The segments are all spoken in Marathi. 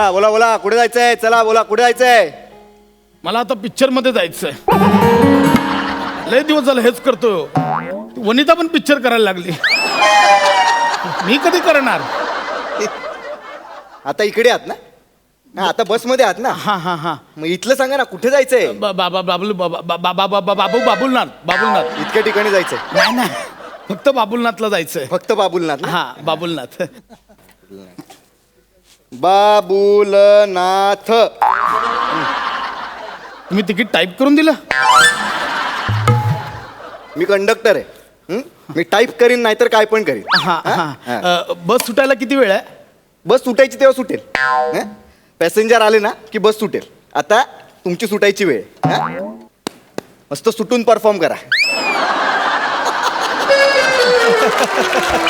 बोला बोला बोला कुठे जायचंय? चला बोला कुठे जायचंय? मला आता पिक्चरमध्ये जायचंय. लय दिवस झालं हेच करतो वनिता पण पिक्चर करायला लागली. मी कधी करणार? आता इकडे आहात ना. हा, आता बसमध्ये आहात ना. हा हा हा. मग इथलं सांगा ना कुठे जायचंय? बा- बाबा बाबुल बाबा बा- बा- बा- बा- बाबू बाबुलनाथ बाबुलनाथ. इतक्या ठिकाणी जायचंय. नाही नाही. फक्त बाबुलनाथला जायचंय. फक्त बाबुलनाथ ना? हा बाबुलनाथ. बाबुलनाथ. तुम्ही तिकीट टाईप करून दिलं? मी कंडक्टर आहे. हं? मी टाईप करीन नाहीतर काय पण करीन. हा हा? अ, बस सुटायला किती वेळ आहे? बस सुटायची तेव्हा सुटेल. पॅसेंजर आले ना की बस सुटेल. आता तुमची सुटायची वेळ आहे. हं? मस्त सुटून परफॉर्म करा.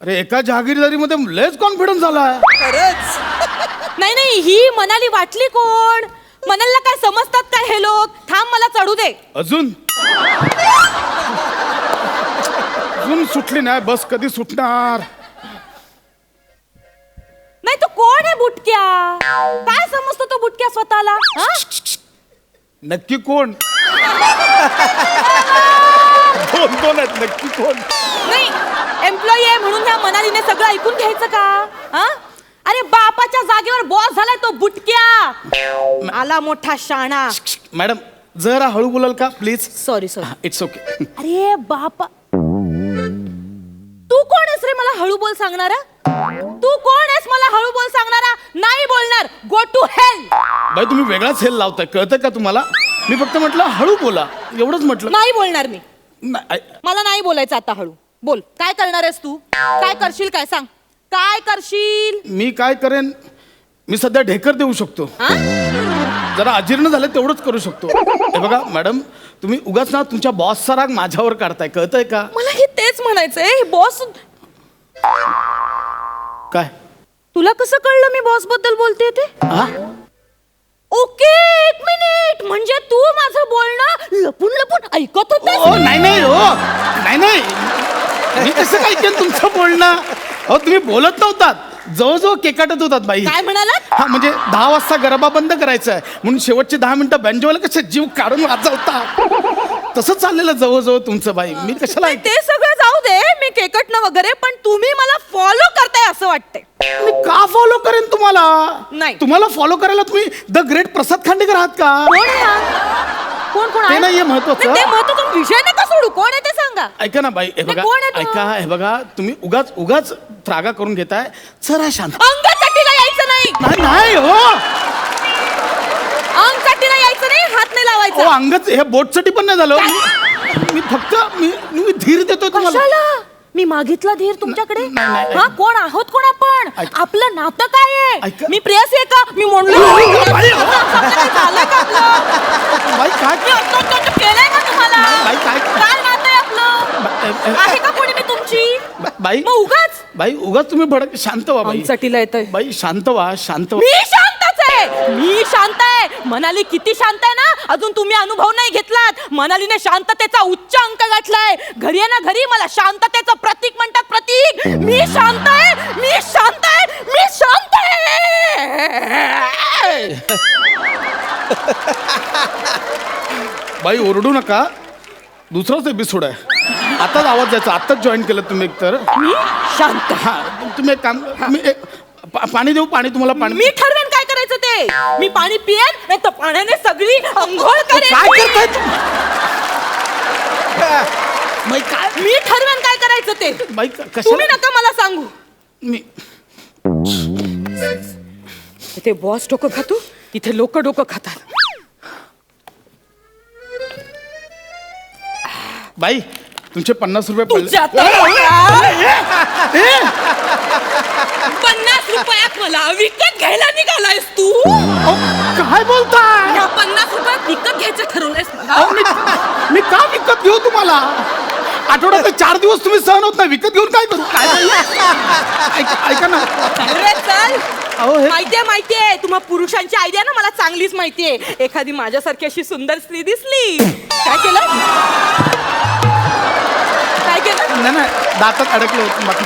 अरे एका जहागीरदारीमध्ये लयच कॉन्फिडन्स झाला खरंच? नाही नाही ही मनाली वाटली कोण? मनालीला काय समजतात काय हे लोक? थांब मला चढू दे. अजून? अजून सुटली नाही बस कधी सुटणार? नाही तो कोण आहे बुटक्या? काय समजतो तो बुटक्या स्वतःला? हा? नक्की कोण? आहेत नक्की कोण? नाही एम्प्लॉई आहे म्हणून ह्या मनालीने सगळं ऐकून घ्यायचं का? हा? अरे बापाच्या जागेवर बॉस झालाय तो बुटक्या. आला मोठा शाणा. मॅडम जरा हळू बोलाल का please sorry sorry it's okay अरे बापा. तू कोण आहेस रे मला हळू बोल सांगणारा? तू कोण आहेस मला हळू बोल सांगणारा? नाही बोलणार. गो टू हेल बाई तुम्ही वेगळाच हेल लावताय. कळतंय का तुम्हाला? मी फक्त म्हटलं हळू बोला. एवढंच म्हटलं. नाही बोलणार मी. मला नाही बोलायचं आता हळू. बोल. काय करणार आहेस तू? काय करशील काय? सांग. काय करशील? मी काय करेन? मी सध्या ढेकर देऊ शकतो? जरा अजीर्ण झालं तेवढंच करू शकतो. हे बघा मॅडम तुम्ही उगाच ना तुमच्या बॉसचा राग माझ्यावर काढताय. कळतंय का? मला हे तेच म्हणायचंय. बॉस काय? तुला कसं कळलं मी बॉसबद्दल बोलते ते? हा ओके एक मिनिट. म्हणजे तू माझं बोलणं लपून लपून ऐकत होते नाही नाही हो नाही नाही. मी कसं काय केलं तुमचं बोलणं? अहो तुम्ही बोलत नव्हतात. जवळजवळ केकाटत होतात बाई. काय म्हणालात? हा म्हणजे दहा वाजता गरबा बंद करायचा आहे म्हणून शेवटचे दहा मिनिटं बँजोला कसे जीव काढून वाजवता तसं चाललेलं जवळजवळ तुमचं बाई. मी कशाला ऐकते ते सगळं जाऊ दे. मी केकटणं वगैरे पण तुम्ही मला फॉलो करताय असं वाटतंय. मी का फॉलो करेन तुम्हाला? नाही. तुम्हाला फॉलो करायला तुम्ही द ग्रेट प्रसाद खांडेकर आहात का? कोण आहे हा? कोण कोण ते आहे? नाहीये महत्वाचं. नाही, ते महत्वाचं विषय नका सोडू. कोण आहे ते सांगा. ऐका ना बाई हे बघा कोण आहे तो? ऐका हे बघा तुम्ही उगाच उगाच त्रागा करून घेताय. जरा शांत. अंग चटीला यायचं नाही. नाही नाही हो. अंग चटीला यायचं नाही हात नाही अहो लावायचा अंगच हे बोटसाठी पण नाही झालं. मी- मी फक्त मी मी धीर देतोय तुम्हाला. कशाला? मी मागितला धीर तुमच्याकडे? नाही, नाही, ऐक. हा कोण? आहोत कोण आपण? ऐक. आपलं नातं काय आहे. मी प्रेयस आहे का? मी म्हणलो बाई. झालं का आपलं? बाई काय? मी अत्याचार केलंय का तुम्हाला. बाई, काय- काय नातं आहे आपलं? बा- ए- आहे का कोणी मी तुमची? बा- बाई. मग उगाच. बाई उगाच तुम्ही भडक शांत व्हा बाई. चटीला येतोय बाई शांत व्हा शांत व्हा. मी शांत मनाली किती शांत आहे ना? अजून तुम्ही अनुभव नाही घेतलात. मनालीने शांततेचा उच्च अंक गाठलाय. घरी आहे ना घरी? मला शांततेचं प्रतीक म्हणतात प्रतीक. मी शांत आहे. मी शांत आहे. मी शांत आहे. बाई ओरडू नका. दुसराच एपिसोड आहे. आताच आवाज द्यायचा. आताच जॉईन केलं तुम्ही एकतर. मी शांत. हा तुम्ही एक काम तुम्ही एक पा- पाणी देऊ? पाणी तुम्हाला पाणी मी ठरवेन करायचं ते मी पाणी पियेन नाही तर पाण्याने सगळी अंघोळ काय करेन करताय तुम्ही? बाई काय मी ठरवेन काय करायचं ते बाई तुम्ही नका मला सांगू मी इथे बॉस डोकं खातो इथे लोक डोकं खातात बाई तुमचे पन्नास रुपये पडले तुझ्या पन्नास रुपयात मला विकत घ्यायला निघालायस तू? अहो, काय बोलताय? या पन्नास रुपयात विकत घ्यायचं ठरवलंयस मला. अहो, मी मी का विकत घेऊ तुम्हाला? आठवड्यात चार दिवस तुम्ही सहन होत नाही विकत घेऊन काय करू? काय ऐका ऐका ना. अरे चल. अहो हे माहितीये माहितीये. तुम्हा पुरुषांची आयडिया ना मला चांगलीच माहितीये. एखादी माझ्यासारखी अशी सुंदर स्त्री दिसली. काय केलं? नाही नाही दातात अडकलं होतं बाकी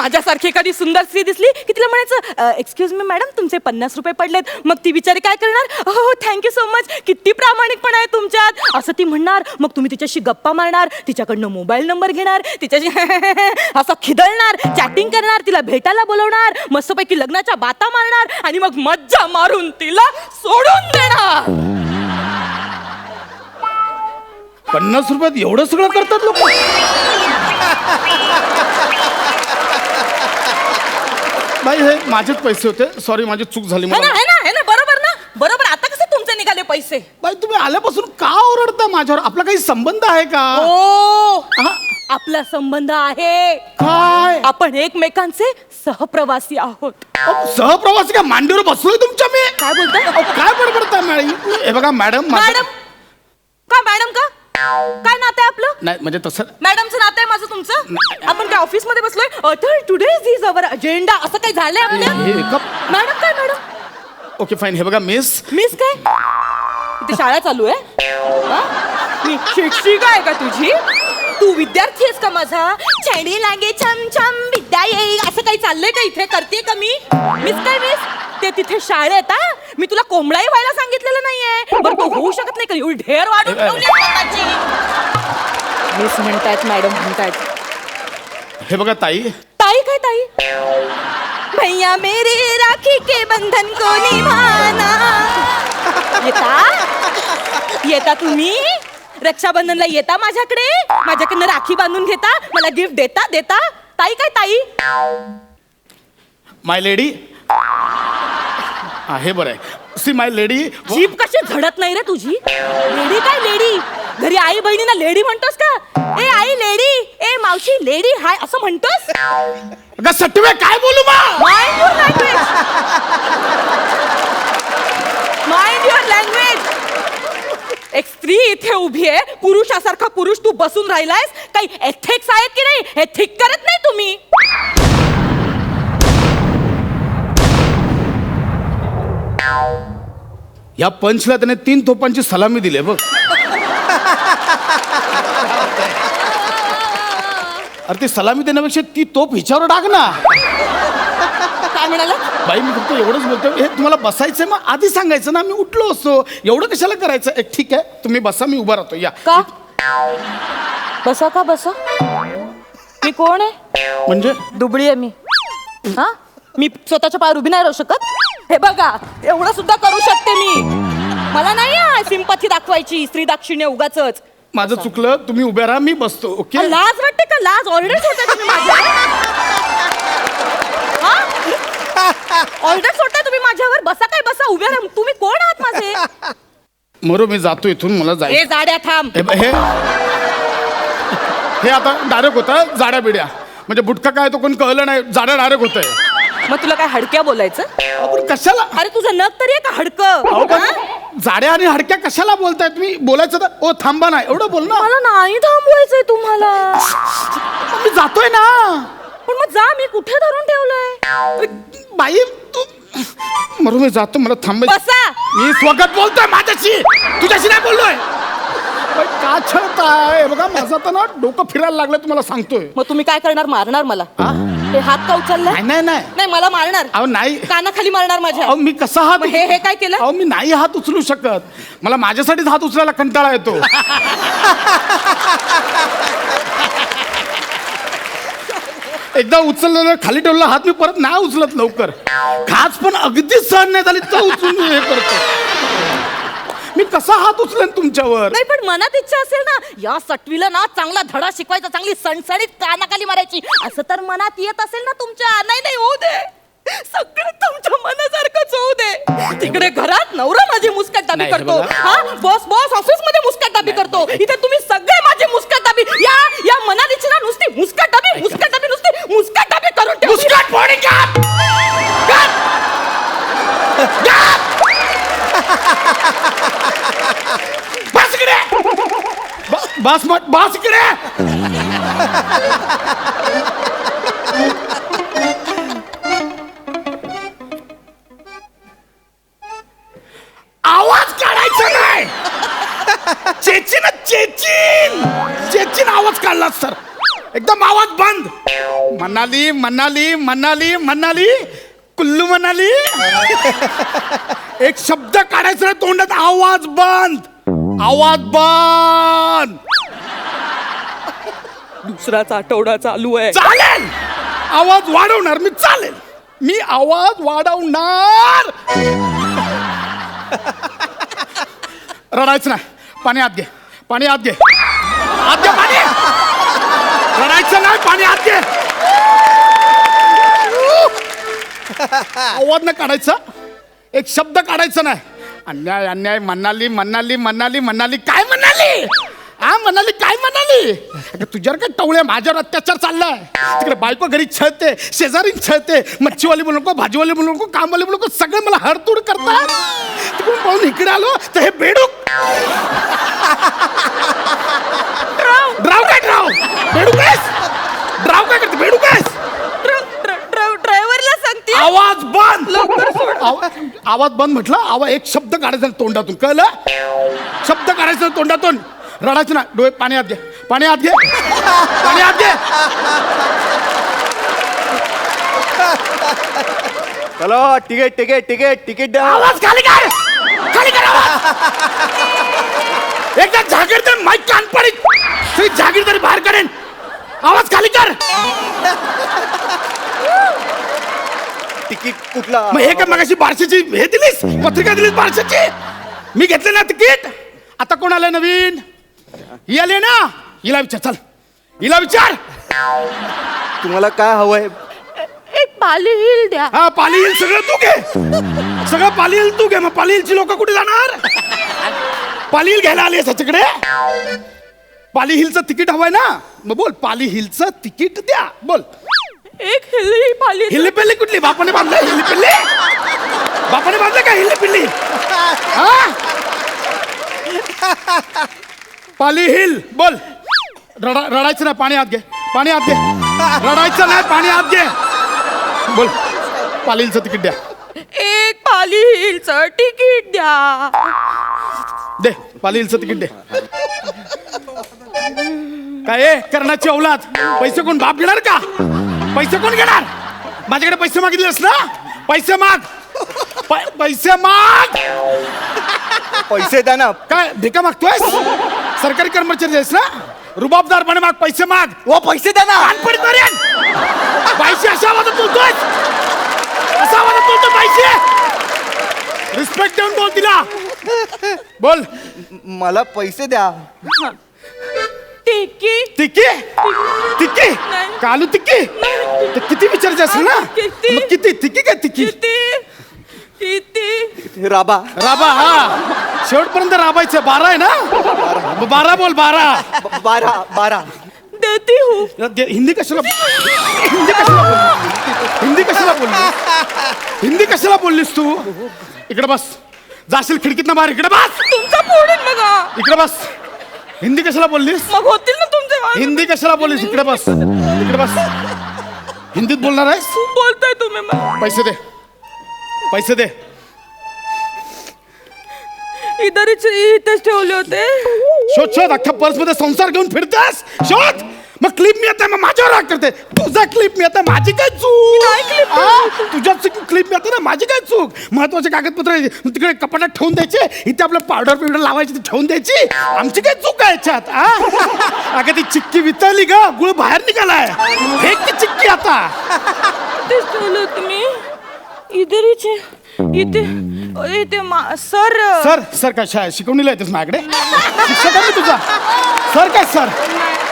माझ्यासारखी एखादी सुंदर स्त्री दिसली की तिला म्हणायचं एक्सक्यूज मी मॅडम तुमचे पन्नास रुपये पडलेत. मग ती बिचारी काय करणार? हो थँक्यू सो मच किती प्रामाणिकपणा आहे तुमच्यात. असं ती म्हणणार. मग तुम्ही तिच्याशी गप्पा मारणार. तिच्याकडनं मोबाईल नंबर घेणार. तिच्याशी असं खिदळणार. चॅटिंग करणार. तिला भेटायला बोलवणार. मस्तपैकी लग्नाच्या बाता मारणार. आणि मग मज्जा मारून तिला सोडून देणार. पन्नास रुपयात एवढं सगळं करतात लोक. बाई हे माझेच पैसे होते. सॉरी माझी चूक झाली है ना मला. है ना है ना बरोबर ना? बरोबर आता कसे तुमचे निघाले पैसे? बाई तुम्ही आल्यापासून का ओरडता माझ्यावर? आपला काही संबंध आहे का? ओ हा? आपला संबंध आहे. काय? आपण एकमेकांचे सहप्रवासी आहोत. अहो, सहप्रवासी का? मांडीवर बसलोय तुमच्या मी? काय बोलताय? अहो, काय बडबडताय मॅडम? हे बघा मॅडम माझं- मॅडम? का मॅडम का? काय नातं आहे आपलं? नाही म्हणजे तसं मॅडमचं नातं आहे माझं तुमचं. आपण काय ऑफिसमध्ये बसलोय तर टुडे इज अवर अजेंडा असं काही झालंय आपल्या हे मॅडम काय मॅडम? ओके फाईन हे बघा मिस मिस काय? इथे शाळा चालू आहे. हा? मी शिक्षिका आहे का तुझी? तू विद्यार्थी आहेस का माझा? छडी लागे छम छम विद्या येईल असं काही चाललंय का इथे? करते का मी? मिस काय मिस ते तिथे शाळेत हा? मी तुला कोंबडाई व्हायला सांगितलेलं नाहीये. बरं तू होऊ शकत नाही का एवढी ढेर वाढून ठेवली आहे स्वतःची मिस म्हणतायत मॅडम म्हणतायत. हे बघा ताई. ताई काय ताई? भैया मेरे राखी के बंधन को निभाना. येता? येता तुम्ही? रक्षाबंधनला येता माझ्याकडे? माझ्याकडनं राखी बांधून घेता? मला गिफ्ट देता देता? ताई काय ताई? माय लेडी हा हे बरं आहे. सी माय लेडी जीप कशी झडत नाही रे तुझी? लेडी काय लेडी घरी आई बहिणीना लेडी म्हणतोस का? ए आई लेडी ए मावशी लेडी हाय असं म्हणतोस? अगं सटवे काय बोलू मा mind your language mind your language एक स्त्री इथे उभी आहे. पुरुषासारखा पुरुष तू बसून राहिलायस. काही एथिक्स आहेत की नाही? हे थिक करत नाही तुम्ही. या पंचला त्याने तीन तोपांची सलामी दिली बघ. अरे ती सलामी देण्यापेक्षा ती तोप हिच्यावर टाक ना. काय म्हणाला? बाई मी फक्त एवढंच बोलतो. हे तुम्हाला बसायचंय मग? आधी सांगायचं ना मी उठलो असतो. एवढं कशाला करायचं? एक ठीक आहे तुम्ही बसा मी उभा राहतो. या. का? बसा का बसा? मी कोण आहे? म्हणजे? दुबळी आहे मी. हा? मी स्वतःच्या पायावर उभी नाही राहू शकत? हे बघा एवढं सुद्धा करू शकते मी. मला नाही सिंपथी दाखवायची स्त्री दाक्षिण्य उगाच माझं चुकलं तुम्ही उभ्या राहा मी बसतो ओके? लाज वाटते का? लाज ऑर्डर सोडताय तुम्ही माझ्यावर ऑर्डर सोडताय तुम्ही माझ्यावर? बसा काय बसा उभ्या राहा. तुम्ही कोण आहात माझे? मरो मी जातो इथून मला हे जायचं जाड्या थांब. हे हे? हे आता डायरेक्ट होतं जाड्या बिड्या. म्हणजे बुटका काय तो कोण कळलं नाही जाड्या डायरेक्ट होतंय. मग तुला काय हडक्या बोलायचं? आपण कशाला? अरे तुझं नख तरी आहे का अहो पण हडकं जाड्या आणि हडक्या कशाला बोलताय तुम्ही बोलायचं तर ओ थांबा ना एवढं बोल ना. मला नाही थांबवायचंय तुम्हाला. मी जातोय ना. पण मग जा मी कुठे धरून ठेवलंय? अरे, बाई तू मरू मी जातो मला थांबाय बसा. मी स्वगत बोलतोय माझ्याशी. तुझ्याशी नाही बोललोय. बाई, का छळताय? बघा माझं आता ना डोकं फिरायला लागलं तुम्हाला सांगतोय. मग तुम्ही काय करणार? मारणार मला? हे हात का उचललाय? नाही नाही नाही. नाही मला मारणार. अहो नाही. कानाखाली मारणार माझ्या. अहो मी कसा हात मग हे हे काय केलं? अहो मी नाही हात उचलू शकत. मला माझ्यासाठीच हात उचलायला कंटाळा येतो. एकदा उचललेलं खाली ठेवलेला हात मी परत नाही उचलत लवकर. खास पण अगदीच सहन नाही झाली तर उचलून मी हे करतो. मी कसा हात उचलेन तुमच्यावर? नाही पण मनात इच्छा असेल ना या सटवीला ना चांगला धडा शिकवायचा चांगली सणसणीत कानाखाली मारायची. असं तर मनात येत असेल ना तुमच्या नाही नाही होऊ दे. सगळं तुमच्या मनासारखंच होऊ दे. तिकडे घरात नवरा माझी मुस्कटदाबी नाही, हे करतो. बघा. हा? बॉस बॉस ऑफिसमध्ये मुस्कटदाबी करतो. इथे तुम्ही सगळे माझे मुस्कटदाबी या या मनात इच्छा ना नुसती मुस्कटदाबी मुस्कटदाबी नुसती मुस्कटदाबी करून ठेवली. मुस्काट फोडी का? बस इकडे ब- बस मत बस इकडे. आवाज काढायचा नाही. चेचिन चेचिन. चेचिन आवाज काढला सर. एकदम आवाज बंद. मनाली मनाली मनाली मनाली. कुल्लू मनाली. एक शब्द काढायचा नाही तोंडात आवाज बंद. आवाज बंद. दुसराच आठवडा चालू आहे. चालेल! आवाज वाढवणार मी चालेल! मी आवाज वाढवणार! रडायचं नाही. पाणी आत घे. पाणी आत घे. आत घे पाणी! रडायचं नाही पाणी आत घे. आवाज नाही काढायचा. एक शब्द काढायचा नाही. अन्याय अन्याय मनाली मनाली मनाली मनाली. काय म्हणाली हा म्हणाली काय म्हणाली अगं तुझ्यावर काय टवळे माझ्यावर अत्याचार चाललाय. तिकडे बायको घरी छळते शेजारी छळते मच्छीवाली म्हणू नको भाजीवाली म्हणू नको कामवाली म्हणू नको सगळे मला हरतूड करतात. तिकडून पाहून इकडे आलो तर हे बेडूक. ड्राव काय ड्राव बेडूक आहेस? ड्राव काय करते? बेडूक आहेस? ड्रायव्हरला सांगते. आवाज बंद. आवा- आवाज बंद म्हटलं आवाज एक शब्द काढायचा नाही तोंडातून कळलं? शब्द काढायचा नाही तोंडातून. रडायचं ना डोळे पाणी आत घे. पाणी आत घे. पाणी आत घे. चलो तिकीट तिकीट तिकीट तिकीट द्या आवाज खाली कर. खाली कर आवाज. एकदा जागीरदार माईक कान पडी तुझी जागीरदारी बाहेर काढेन आवाज खाली कर. तिकीट कुठला? मग हे काय मगाशी बारशेची हे दिलीस? पत्रिका दिलीस बारशेची? मी घेतले ना तिकीट? आता कोण आलं नवीन? आली ना. हिला विचार चल. हिला विचार. तुम्हाला काय हवंय? एक पाली हिल द्या. हा पाली हिल सगळं तू घे. सगळं पाली हिल तू घे. मग पाली हिलची लोक कुठे जाणार? पाली हिल घ्यायला आली त्याच्याकडे पाली हिलचं तिकीट हवंय ना. मग बोल पाली हिलचं तिकीट द्या. बोल. एक हिल पाली हिल्ली पिल्ली कुठली? बापाने बांधलं हिल्ली पिल्ली? बापाने बांधलं का हिल्ली पिल्ली? हा? पाली हिल बोल. रडा रडायचं नाही पाणी आत घे. पाणी आत घे. रडायचं नाही पाणी आत घे. बोल. पाली हिलचं तिकीट द्या. एक पाली हिलचं तिकीट द्या. दे पाली हिलचं तिकीट दे. काय आहे? कर्णाची औलाद. पैसे कोण बाप घेणार का? पैसे कोण घेणार? माझ्याकडे पैसे मागितलेस ना? पैसे माग. पै- पैसे माग! पैसे द्या ना. काय भिका मागतोयस? सरकारी कर्मचारी आहेस ना? रुबाबदारपणे माग पैसे माग. ओ पैसे द्या ना. कानपडीत मारेन पैसे अशा आवाजात बोलतोय असा आवाजात बोलतो पैसे? रिस्पेक्ट देऊन बोल तिला. बोल. मला पैसे द्या. तिकीट तिकी तिकी. कालू तिकी तर किती विचारायचे असेल ना? मग किती? तिकी काय तिकी किती? किती? राबा. राबा हा. शेवटपर्यंत राबायचं. बारा आहे ना? बारा बोल बारा. ब- बारा बारा. देती हूँ. दे- हिंदी कशाला हिंदी कशाला बोलली? हिंदी कशाला बोलली? हिंदी कशाला बोललीस तू? इकडे बस. जाशील खिडकीतनं बाहेर. इकडे बस. तुमचा फोडून बघा. इकडे बस. हिंदी कशाला बोललीस? मग होतील ना तुमचे वाद. हिंदी कशाला बोललीस? इकडे बस. इकडे बस. हिंदीत बोलणार आहेस? खूप बोलताय तुम्ही मला पैसे दे. पैसे दे. इधरच इथेच ठेवले होते शोध शोध अख्ख्या पर्समध्ये संसार घेऊन फिरतेस. शोध. मग क्लिप मिळते मग माझ्यावर राग करते. तुझा क्लिप मिळते माझी काय चूक? आ? तुझ्या क्लिप मिळते ना माझी काय चूक? महत्त्वाचे कागदपत्र तिकडे कपाटात ठेवून द्यायचे. इथे आपलं पावडर पिवडर लावायची ती ठेवून द्यायची. आमची काय चूक आहे याच्यात आ? अगं ती चिक्की वितळली ग. गुळ बाहेर निघालाय. हे की चिक्की आता. इथेच ठेवलं होतं मी इधरच इथे इथे मा- सर। सर सर काय शाळेत शिकवणीला येतेस माझ्याकडे शिक्षक आहे मी तुझा। सर काय सर?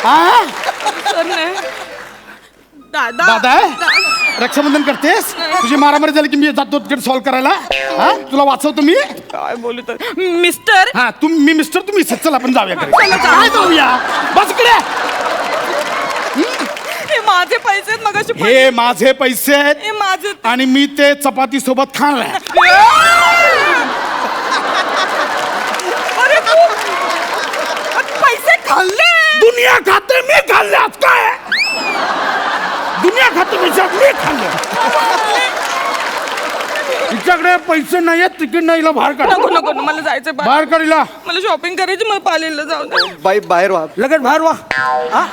हा सर नाही दादा। दादा आहे रक्षाबंधन करतेस? तुझी मारामारी झाली की मी जातो तिकडे सॉल्व्ह करायला? हा? तुला वाचवतो मी? काय बोलत मिस्टर। हा तुम मी मिस्टर तुम्ही सच चल आपण जाऊया घरी. चला, चला. काय जाऊया? बस इकडे. माझे पैसे आहेत मगाशी हे माझे पैसे आहेत हे माझे आणि मी ते चपाती सोबत खाणार अरे तू पैसे खाल्ले? दुनिया खाते मी खाल्ले आज काय दुनिया खाते पैसे मी खाल्ले. तिच्याकडे पैसे नाही आहेत तिकीट नाही हिला बाहेर काढ. नको मला जायचं बाहेर. काढ हिला मला शॉपिंग करायची मला पालेला जाऊ दे. बाई बाहेर व्हा लगेच बाहेर वा. हा?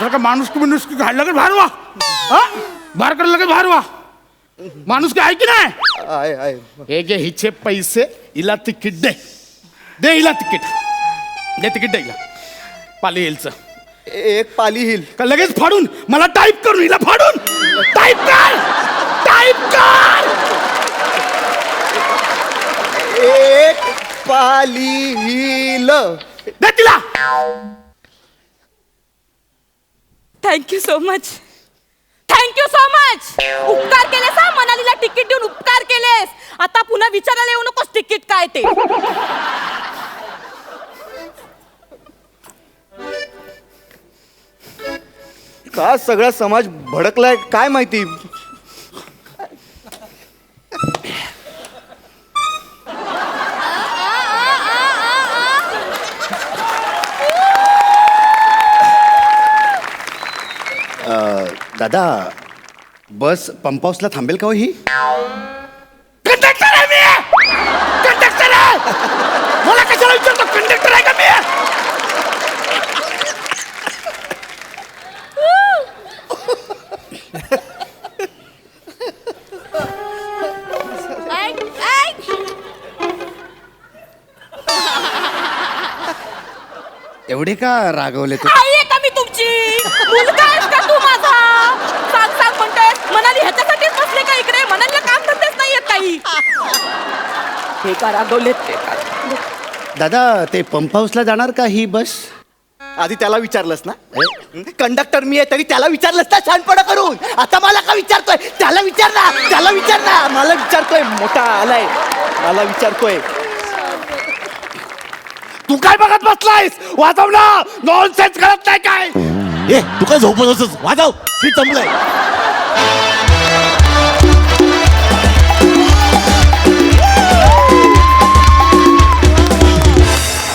जर का माणूस की माणूस की घाल लगेच बाहेर वा हा? बाहेर कर लगेच बाहेर वा माणूस की आहे की नाही? आहे आहे. हे घे हिचे पैसे हिला तिकीट दे. दे हिला तिकीट. दे तिकीट दे हिला. पाली हिलचं. एक पाली हिल. का लगेच फाडून? मला टाईप करून हिला फाडून. टाईप कर! टाईप कर! एक पाली हिल. दे तिला. Thank you so much thank you so much उपकार केलेस हा? मनालीला तिकीट देऊन उपकार केलेस. आता पुन्हा विचारायला येऊ नकोस तिकीट काय ते. का सगळा समाज भडकलाय? काय माहिती? दादा बस पंप हाऊसला थांबेल का हो ही? कंडक्टर आहे मी! कंडक्टर आहे! मला कशाला विचारतो? कंडक्टर आहे का मी? एवढे का रागवले तू? आई आहे का मी तुमची? मुलगा आहेस का तू माझा सांग सांग म्हणतोय मनाली ह्याच्यासाठीच बसले का इकडे मनालीला काम धंदेच नाही येत काही हे का रागवलेत ते का दादा ते पंप हाऊसला जाणार का ही बस? आधी त्याला विचारलंस ना? कंडक्टर मी आहे तरी त्याला विचारलंस ना छानपणा करून? आता मला का विचारतोय? त्याला विचार ना त्याला विचार ना मला विचारतोय मोठा आलाय. मला विचारतोय. तू काय बघत बसलायस? वाजव ना. नॉन सेन्स करत नाही काय? ए तू काय झोपत असस वाजव. सीट संपलंय